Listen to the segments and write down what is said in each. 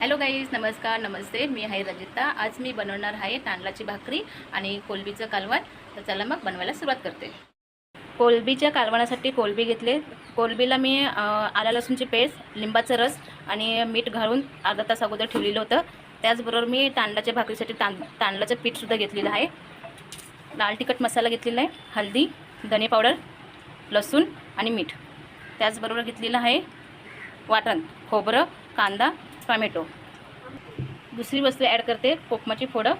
Hello guys नमस्कार नमस्ते. मी आहे रजिता. आज मी बनवणार आहे तांदळाची भाकरी आणि कोलबीचं कालवण. तर चला मग बनवायला सुरुवात करते. कोलबीच्या कालवणासाठी कोलबी घेतले. कोलबीला मी आला लसूणची पेस्ट लिंबाचं रस आणि मीठ घालून अर्धा तास अगोदर ठेवलेलं होतं. त्याचबरोबर मी तांदळाच्या भाकरीसाठी तांद तांदळाचं पीठसुद्धा घेतलेलं आहे. लाल तिखट मसाला घेतलेला आहे. हळदी धने पावडर लसूण आणि मीठ. त्याचबरोबर घेतलेलं आहे वाटण खोबरं कांदा टॉमॅटो. दुसरी वस्तू ॲड करते कोकमाची फोडं.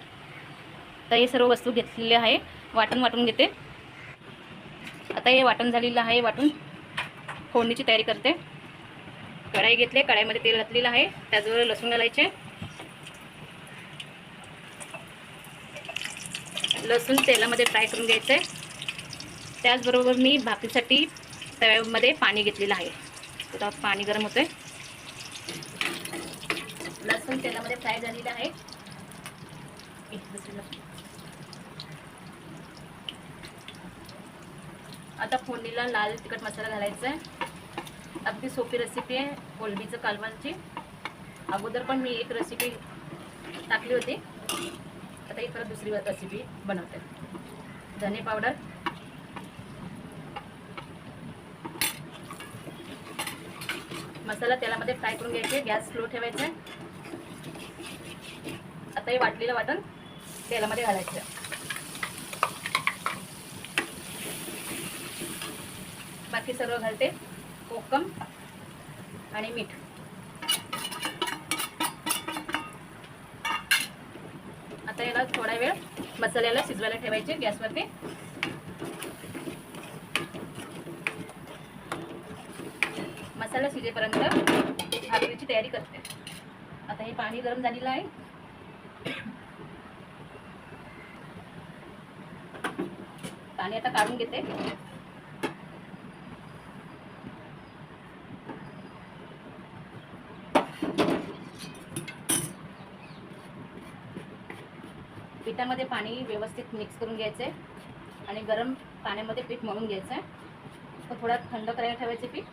तर हे सर्व वस्तू घेतलेले आहे. वाटण वाटून घेते. आता हे वाटण झालेलं आहे वाटून फोडणीची तयारी करते. कढाई घेतले कढाईमध्ये तेल घातलेलं आहे. त्याचबरोबर लसूण घालायचे. लसूण तेलामध्ये फ्राय करून घ्यायचं. आहे त्याचबरोबर मी भाकरीसाठी तव्यामध्ये पाणी घेतलेलं आहे. आता पाणी गरम होतं आहे लसूण तेलामध्ये फ्राय झालेलं आहे. आता फोडणीला लाल तिखट मसाला घालायचा आहे. अगदी सोपी रेसिपी आहे कोलबीचं कालवांची अगोदर पण मी एक रेसिपी टाकली होती. आता ही परत दुसरी रेसिपी बनवते. धने पावडर. मसाला तेलामध्ये फ्राय करून घ्यायचे गॅस स्लो ठेवायचा आहे. आता हे वाटलेलं वाटण तेलामध्ये घालायचं. बाकी सर्व घालते. कोकम आणि मीठ. आता याला थोडा वेळ मसाल्याला शिजवायला ठेवायचे गॅसवरती. मसाला शिजेपर्यंत भाकरीची तयारी करते. आता हे पाणी गरम झालेलं आहे. आणि आता काढून घेते. पिठामध्ये पाणी व्यवस्थित मिक्स करून घ्यायचं आहे आणि गरम पाण्यामध्ये पीठ मळून घ्यायचं. आहे थोडा थंड करायला ठेवायचे पीठ.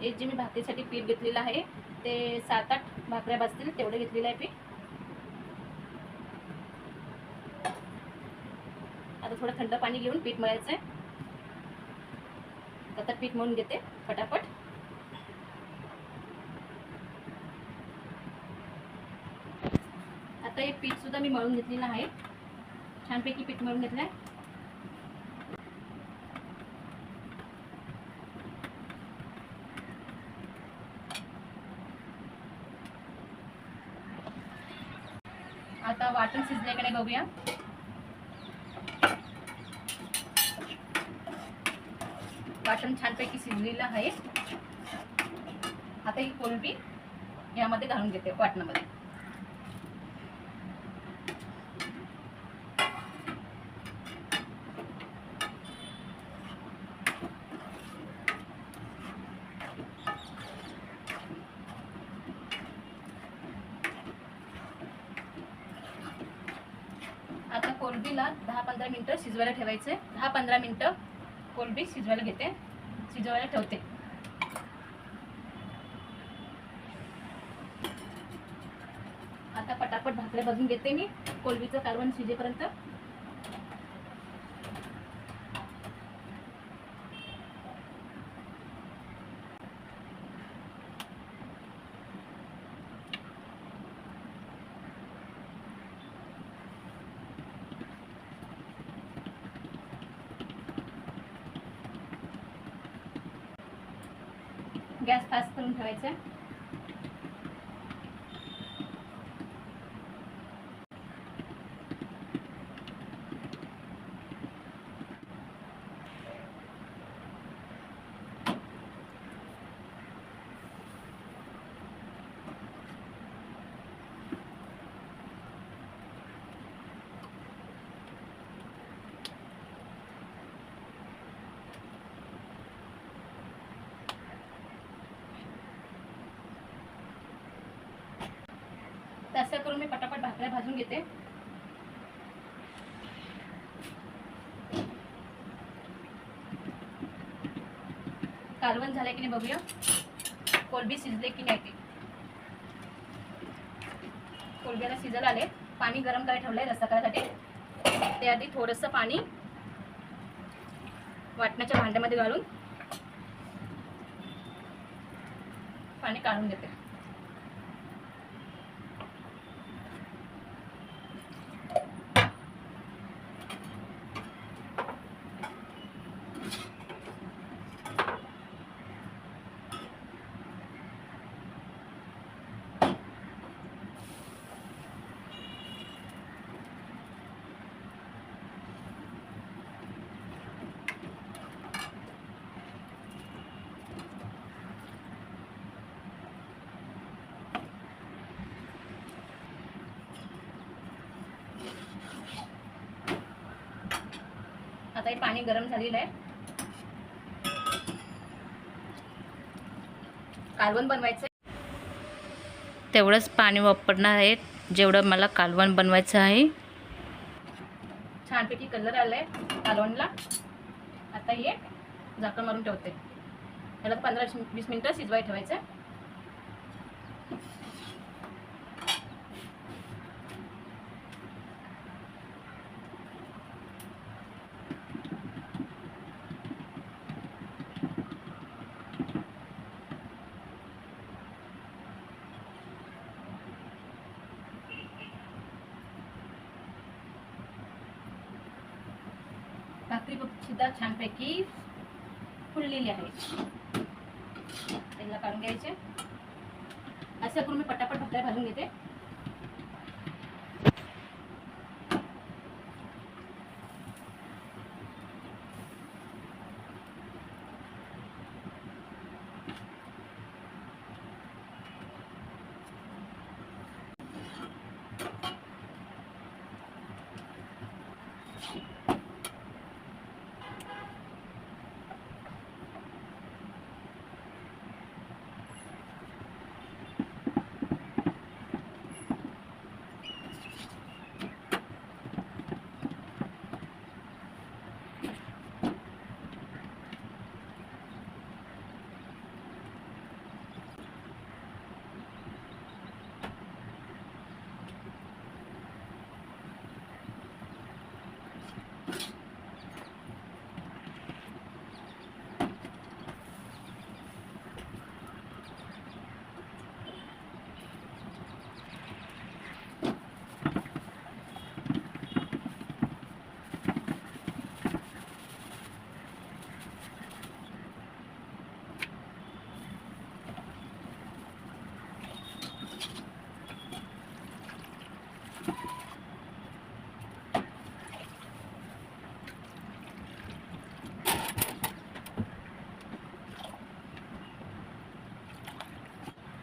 एक जे मी भाकरीसाठी पीठ घेतलेलं आहे ते सात आठ भाकऱ्या बसतील तेवढं घेतलेलं आहे पीठ. आता थोडं थंड पाणी घेऊन पीठ मळायचं आहे आता पीठ मळून घेते फटाफट आता हे पीठ सुद्धा मी मळून घेतलेलं आहे. छानपैकी पीठ मळून घेतलं आहे आता वाटण शिजल्याकडे बघूया. वाटण छानपैकी शिजलेलं आहे. आता ही कोलबी यामध्ये घालून घेते वाटणामध्ये आता कोलबीला दहा पंधरा मिनटं शिजवायला ठेवायचे. दहा पंधरा मिनटं कोलबी शिजवायला घेते. शिजवायला ठेवते. आता पटापट भाकऱ्या भाजून घेते मी. कोलबीचं कालवण शिजेपर्यंत. गॅस फास्ट करून ठेवायचा. आता असं करून मी पटापट भाकऱ्या भाजून घेते. कालवण झालंय की नाही बघूया? कोलबी शिजले की नाही ते? कोलब्याला शिजल आले पाणी गरम करायला ठेवलंय रस्सा करायसाठी त्याआधी थोडंसं पाणी वाटण्याच्या भांड्यामध्ये घालून पाणी काढून देते. आता हे पाणी गरम झालेलं आहे. कालवण बनवायचं तेवढंच पाणी वापरणार आहे जेवढं मला कालवण बनवायचं आहे. छानपैकी कलर आलाय कालवणला. आता हे झाकण मारून ठेवते. याला पंधरा वीस मिनटं शिजवाय ठेवायचं भाकरी बघ- सुद्धा छानपैकी फुललेली आहे त्याला काढून घ्यायचे. असं करून मी पटापट भाकऱ्या घालून घेते.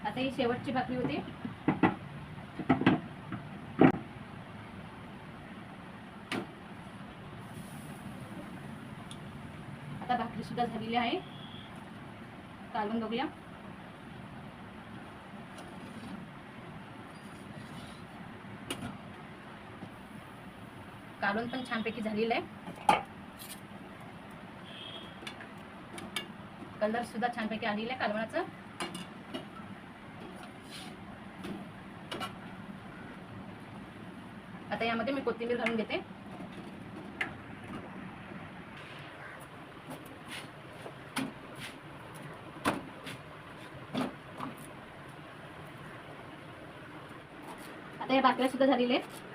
आता ही शेवटची भाकरी होती. आता भाकरी सुद्धा झालेली आहे. चालून बघूया. कालवण पण छानपैकी झालेलं आहे. कलर सुद्धा छानपैकी आलेला आहे कालवणाचा. आता यामध्ये मी कोथिंबीर घालून घेते. आता या बाकऱ्या सुद्धा झालेल्या आहेत.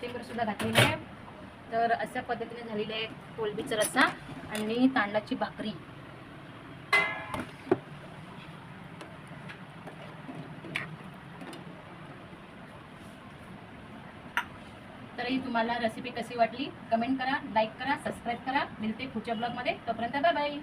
कोथिंबीर सुद्धा घातलेली आहे. तर अशा पद्धतीने झालेली आहे कोलबीचा रस्सा आणि तांदळाची भाकरी. तर ही तुम्हाला रेसिपी कशी वाटली? कमेंट करा लाईक करा सबस्क्राईब करा. मिळते पुढच्या ब्लॉगमध्ये तोपर्यंत बाय बाय